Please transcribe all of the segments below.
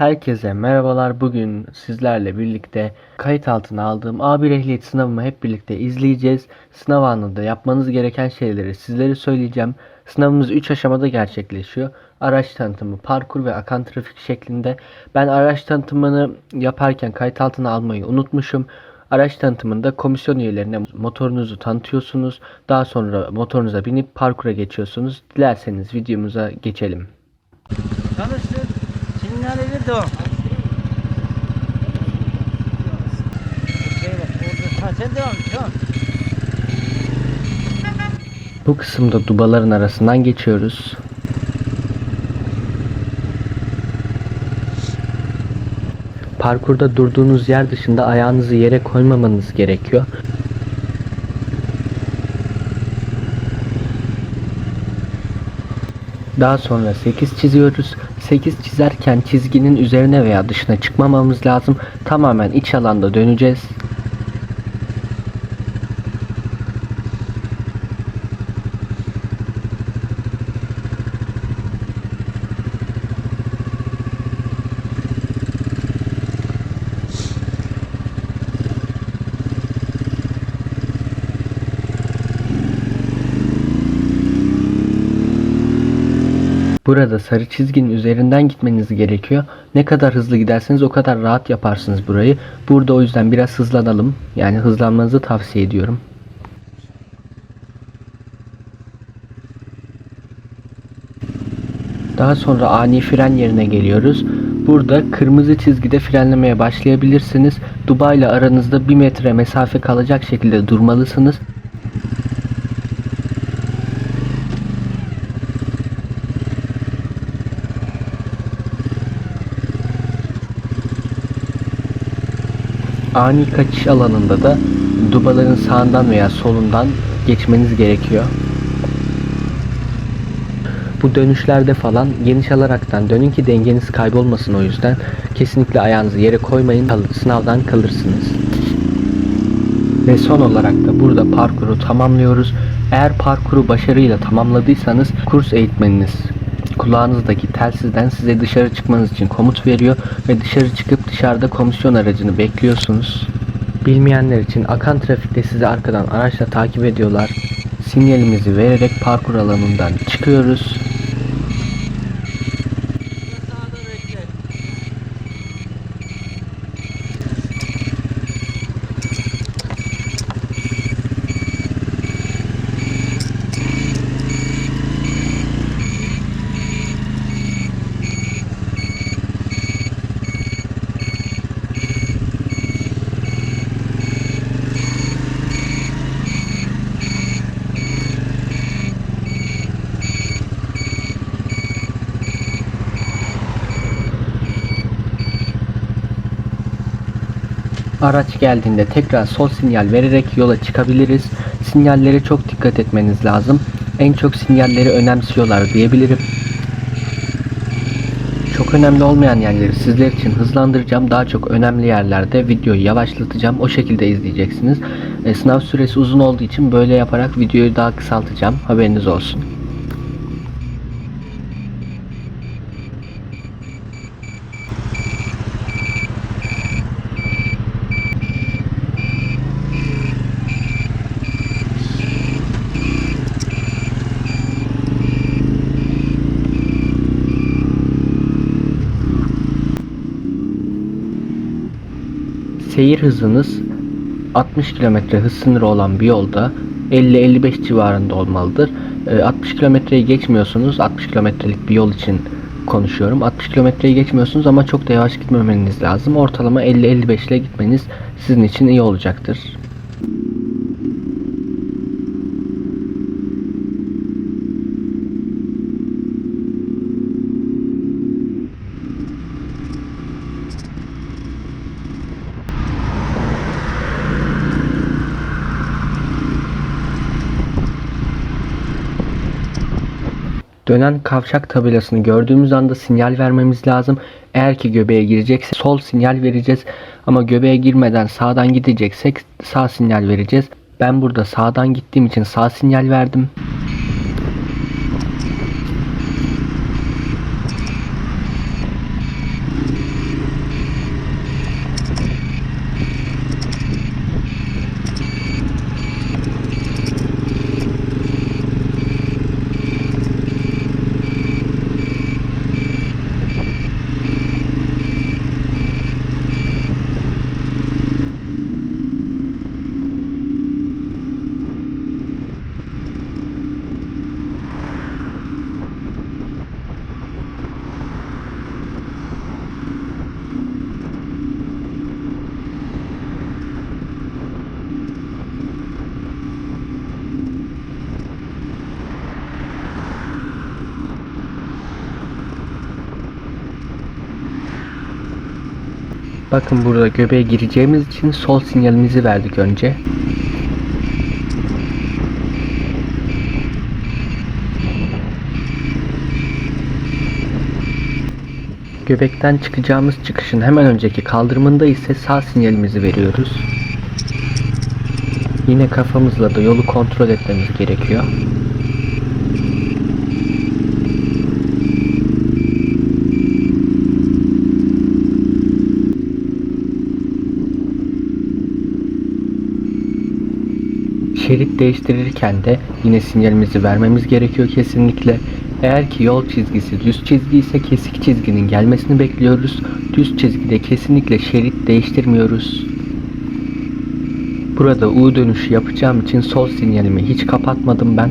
Herkese merhabalar. Bugün sizlerle birlikte kayıt altına aldığım A1 ehliyet sınavımı hep birlikte izleyeceğiz. Sınav anında yapmanız gereken şeyleri sizlere söyleyeceğim. Sınavımız 3 aşamada gerçekleşiyor. Araç tanıtımı, parkur ve akan trafik şeklinde. Ben araç tanıtımını yaparken kayıt altına almayı unutmuşum. Araç tanıtımında komisyon üyelerine motorunuzu tanıtıyorsunuz. Daha sonra motorunuza binip parkura geçiyorsunuz. Dilerseniz videomuza geçelim. Devam et. Tamam. Bu kısımda dubaların arasından geçiyoruz. Parkurda durduğunuz yer dışında ayağınızı yere koymamanız gerekiyor. Daha sonra 8 çiziyoruz. 8 çizerken çizginin üzerine veya dışına çıkmamamız lazım. Tamamen iç alanda döneceğiz. Burada sarı çizginin üzerinden gitmeniz gerekiyor. Ne kadar hızlı giderseniz o kadar rahat yaparsınız burayı. Burada o yüzden biraz hızlanalım. Yani hızlanmanızı tavsiye ediyorum. Daha sonra ani fren yerine geliyoruz. Burada kırmızı çizgide frenlemeye başlayabilirsiniz. Dubai ile aranızda 1 metre mesafe kalacak şekilde durmalısınız. Ani kaçış alanında da dubaların sağından veya solundan geçmeniz gerekiyor. Bu dönüşlerde falan geniş alaraktan dönün ki dengeniz kaybolmasın o yüzden. Kesinlikle ayağınızı yere koymayın. Sınavdan kalırsınız. Ve son olarak da burada parkuru tamamlıyoruz. Eğer parkuru başarıyla tamamladıysanız kurs eğitmeniniz kulağınızdaki telsizden size dışarı çıkmanız için komut veriyor ve dışarı çıkıp dışarıda komisyon aracını bekliyorsunuz. Bilmeyenler için akan trafikte sizi arkadan araçla takip ediyorlar. Sinyalimizi vererek parkur alanından çıkıyoruz. Araç geldiğinde tekrar sol sinyal vererek yola çıkabiliriz. Sinyallere çok dikkat etmeniz lazım. En çok sinyalleri önemsiyorlar diyebilirim. Çok önemli olmayan yerleri sizler için hızlandıracağım. Daha çok önemli yerlerde videoyu yavaşlatacağım. O şekilde izleyeceksiniz. E, sınav süresi uzun olduğu için böyle yaparak videoyu daha kısaltacağım. Haberiniz olsun. Seyir hızınız 60 km hız sınırı olan bir yolda 50-55 civarında olmalıdır. Ee, 60 kilometreyi geçmiyorsunuz. 60 kilometrelik bir yol için konuşuyorum. 60 kilometreyi geçmiyorsunuz ama çok da yavaş gitmemeniz lazım. Ortalama 50-55 ile gitmeniz sizin için iyi olacaktır. Dönen kavşak tabelasını gördüğümüz anda sinyal vermemiz lazım. Eğer ki göbeğe girecekse sol sinyal vereceğiz. Ama göbeğe girmeden sağdan gideceksek sağ sinyal vereceğiz. Ben burada sağdan gittiğim için sağ sinyal verdim. Bakın burada göbeğe gireceğimiz için sol sinyalimizi verdik önce. Göbekten çıkacağımız çıkışın hemen önceki kaldırımında ise sağ sinyalimizi veriyoruz. Yine kafamızla da yolu kontrol etmemiz gerekiyor. Şerit değiştirirken de yine sinyalimizi vermemiz gerekiyor kesinlikle. Eğer ki yol çizgisi düz çizgi ise kesik çizginin gelmesini bekliyoruz. Düz çizgide kesinlikle şerit değiştirmiyoruz. Burada U dönüşü yapacağım için sol sinyalimi hiç kapatmadım ben.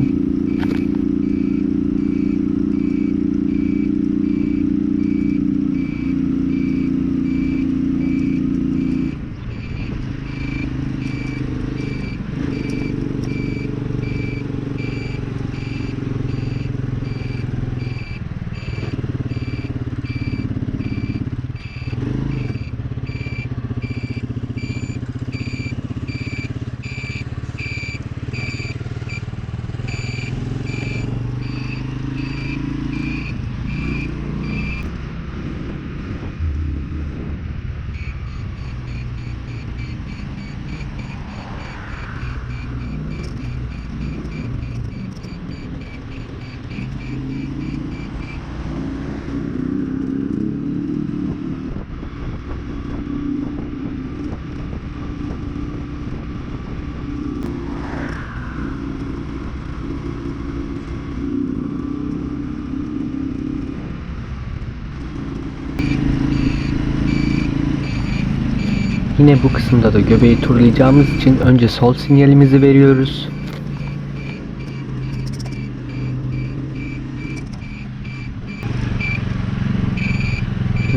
Yine bu kısımda da göbeği turlayacağımız için önce sol sinyalimizi veriyoruz.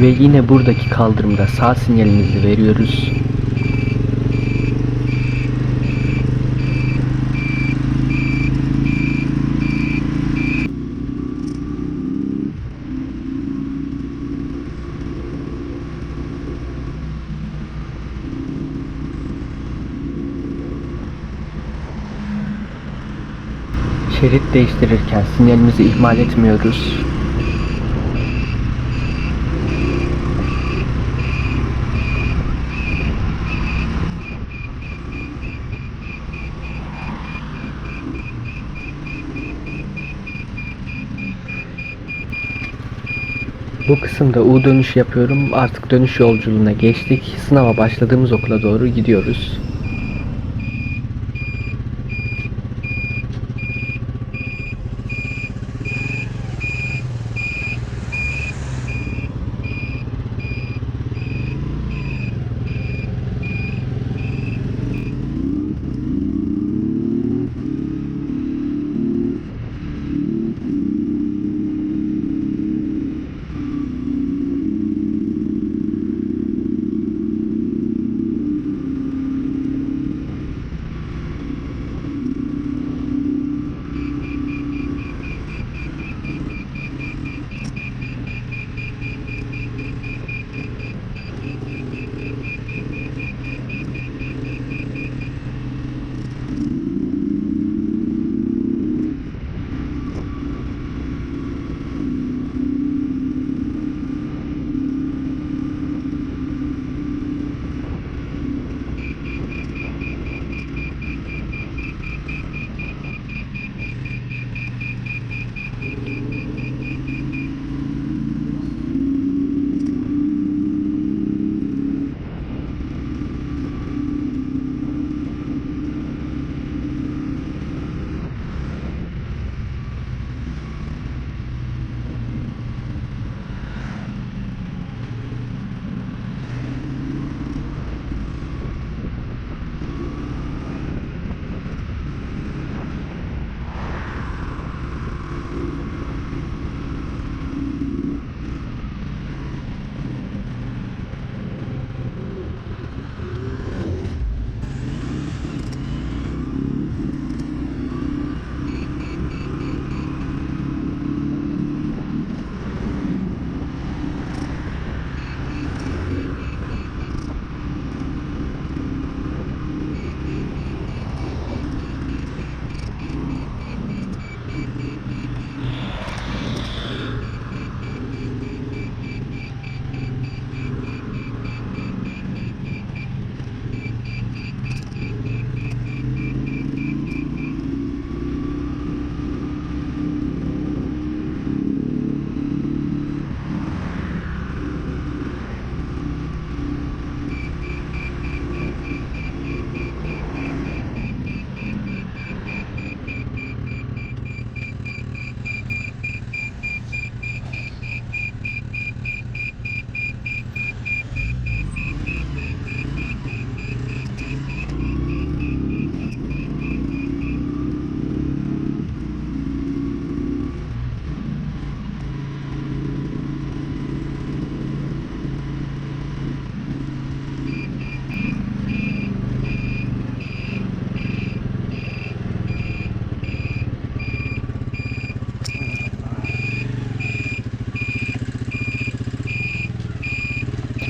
Ve yine buradaki kaldırımda sağ sinyalimizi veriyoruz. Şerit değiştirirken sinyalimizi ihmal etmiyoruz. Bu kısımda U dönüş yapıyorum. Artık dönüş yolculuğuna geçtik. Sınava başladığımız okula doğru gidiyoruz.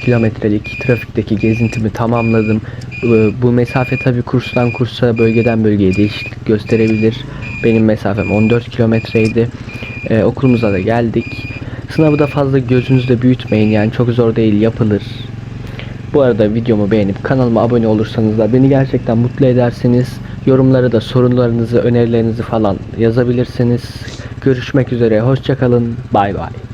Kilometrelik trafikteki gezintimi tamamladım. Ee, Bu mesafe tabi kurstan kursa, bölgeden bölgeye değişiklik gösterebilir. Benim mesafem 14 kilometreydi. Ee, okulumuza da geldik. Sınavı da fazla gözünüzde büyütmeyin yani çok zor değil yapılır. Bu arada videomu beğenip kanalıma abone olursanız da beni gerçekten mutlu edersiniz. Yorumlara da sorunlarınızı, önerilerinizi falan yazabilirsiniz. Görüşmek üzere, hoşçakalın, bay bay.